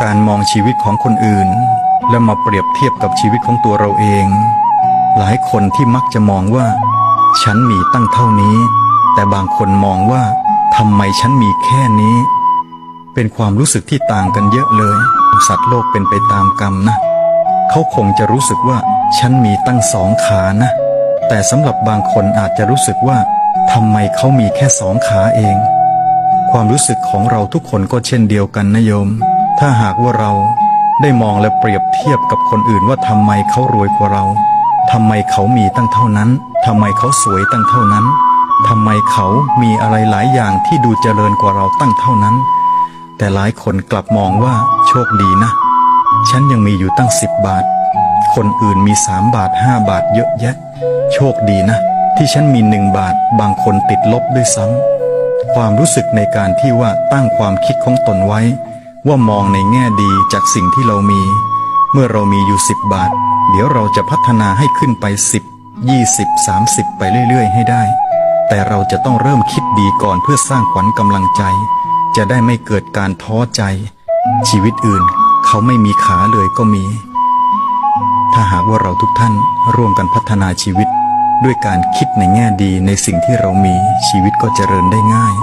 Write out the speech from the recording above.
การมองชีวิตของคนอื่น แล้วมาเปรียบเทียบกับชีวิตของตัวเราเอง หลายคนที่มักจะมองว่า ฉันมีตั้งเท่านี้ แต่บางคนมองว่าทำไมฉันมีแค่นี้ เป็นความรู้สึกที่ต่างกันเยอะเลย สัตว์โลกเป็นไปตามกรรมนะ เขาคงจะรู้สึกว่าฉันมีตั้งสองขานะ แต่สำหรับบางคนอาจจะรู้สึกว่าทำไมเขามีแค่สองขาเอง ความรู้สึกของเราทุกคนก็เช่นเดียวกันนะโยม ถ้าหากว่าเราได้มองและเปรียบเทียบกับคนอื่นว่าทำไมเขารวยกว่าเราทำไมเขามีตั้งเท่านั้นทำไมเขาสวยตั้งเท่านั้นทำไมเขามีอะไรหลายอย่างที่ดูเจริญกว่าเราตั้งเท่านั้น แต่หลายคนกลับมองว่าโชคดีนะ ฉันยังมีอยู่ตั้งสิบบาท คนอื่นมีสามบาทห้าบาทเยอะแยะ โชคดีนะ ที่ฉันมีหนึ่งบาทบางคนติดลบด้วยซ้ำความรู้สึกในการที่ว่าตั้งความคิดของตนไว้ ว่ามองในแง่ดีจากสิ่งที่เรามี เมื่อเรามีอยู่สิบบาท เดี๋ยวเราจะพัฒนาให้ขึ้นไปสิบยี่สิบสามสิบไปเรื่อยๆ ให้ได้ แต่เราจะต้องเริ่มคิดดีก่อนเพื่อสร้างขวัญกำลังใจ จะได้ไม่เกิดการท้อใจ ชีวิตอื่น เขาไม่มีขาเลยก็มี ถ้าหากว่าเราทุกท่านร่วมกันพัฒนาชีวิต ด้วยการคิดในแง่ดีในสิ่งที่เรามีชีวิตก็เจริญได้ง่าย